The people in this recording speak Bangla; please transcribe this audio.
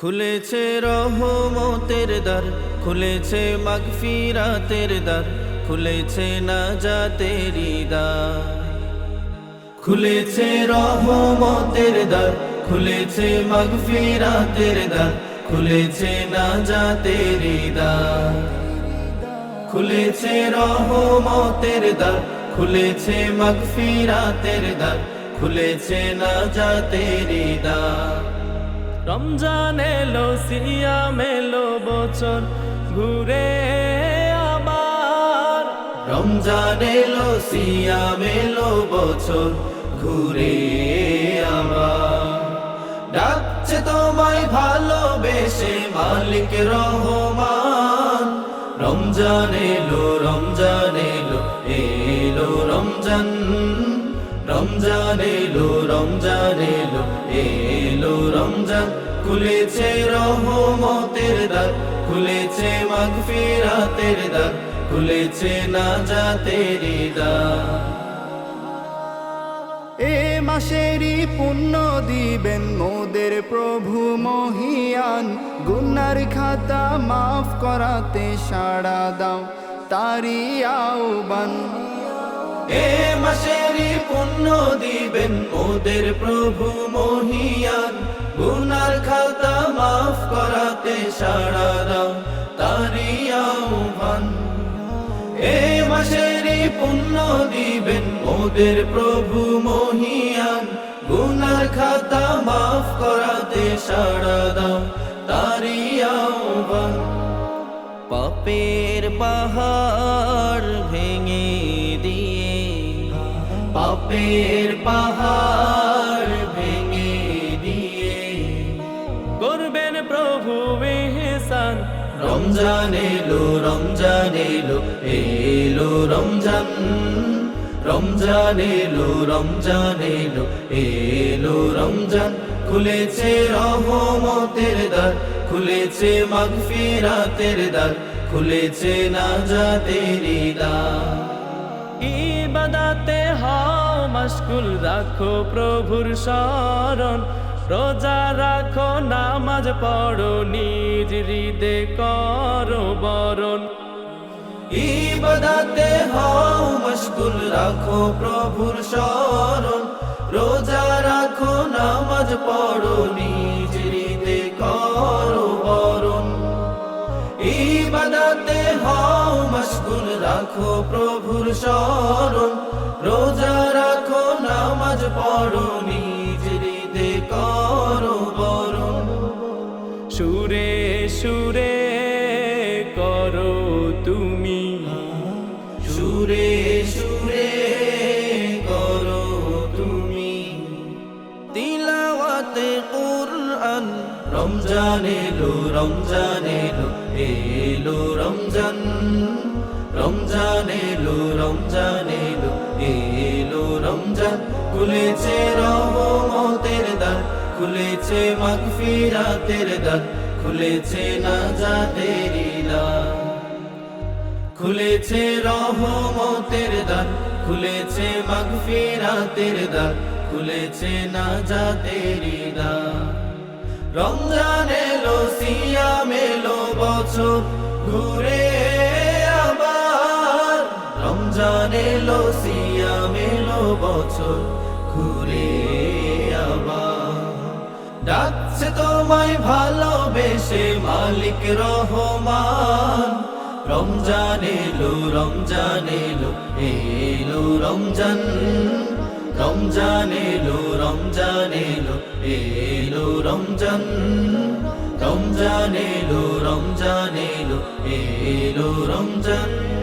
খুলেছে রহমতের দ্বার, খুলেছে মাগফিরাতের দ্বার, খুলেছে না জাতেরি দ্বার খুলেছে রহমতের দ্বার, খুলেছে মাগফিরাতের দ্বার, খুলেছে না জাতেরি দ্বার খুলেছে রহমতের দ্বার, খুলেছে মাগফিরাতের দ্বার, খুলেছে না জাতেরি দ্বার রমজান এলো, সিয়াম এলো, বছর ঘুরে আবার। রমজান এলো, সিয়াম এলো, বছর ঘুরে আমার ডাকছে তোমায় ভালোবেসে মালিক রহমান। রমজান এলো রমজান এলো এলো রমজান। রমজান এলো রমজান এলো এলো রমজান। খুলেছে রহমতের দ্বার খুলেছে মাগফিরাতের দ্বার খুলেছে এ মাসেরই পুণ্য দিবেন মোদের প্রভু মহিয়ান। গুনার খাতা মাফ করাতে সাড়া দাও তারি আহ্বান। মাসেরই পুণ্য দিবেন ওদের প্রভু মহিয়ান গুনার খাতা মাফ করাতে সাড়া দাও তারি এ মাসেরই পুণ্য দিবেন ওদের প্রভু মহিয়ান গুনার খাতা মাফ করাতে সাড়া দাও তারি আহ্বান। পাপের পাহাড় ভেঙে পাপের পাহাড় ভেঙে দিয়ে। করবেন প্রভু এহসান রমজান এলো রমজান এলো এলো রমজান। রমজান এলো রমজান এলো এলো রমজান। খুলেছে রহমতের দ্বার, খুলেছে মাগফিরাতের দ্বার, খুলেছে না জাতের দ্বার। ইবাদাতে হাও মশগুল রাখো প্রভুর শরণ রোজা রাখো, নামাজ পড়ো, নিজ হৃদে করো বরণ। ইবাদাতে হও মশগুল রাখো প্রভুর শরণ রোজা রাখো, নামাজ পড়ো, নিজ হৃদে করো বরণ। ইবাদাতে হও মশগুল রাখো প্রভুর শরণ রোজা পড়ো নিজ হৃদে করো বরণ। সুরে তুমি। তুমি। রমজান এলো রমজান এলো এলো রমজান। খুলেছে মাগফিরাতের দ্বার খুলেছে না নাজাতের দ্বার খুলেছে রহমতের দ্বার খুলেছে মাগফিরাতের দ্বার খুলেছে না নাজাতের দ্বার রমজান এলো, সিয়াম এলো, বছর ঘুরে আবার। রমজান এলো, সিয়াম এলো, বছর ঘুরে আবার। ডাকছে তোমায় ভালোবেসে মালিক রহমান। রমজান এলো রমজান এলো এলো রমজান। রমজান এলো রমজান এলো এলো রমজান। রমজান এলো রমজান এলো এলো রমজান।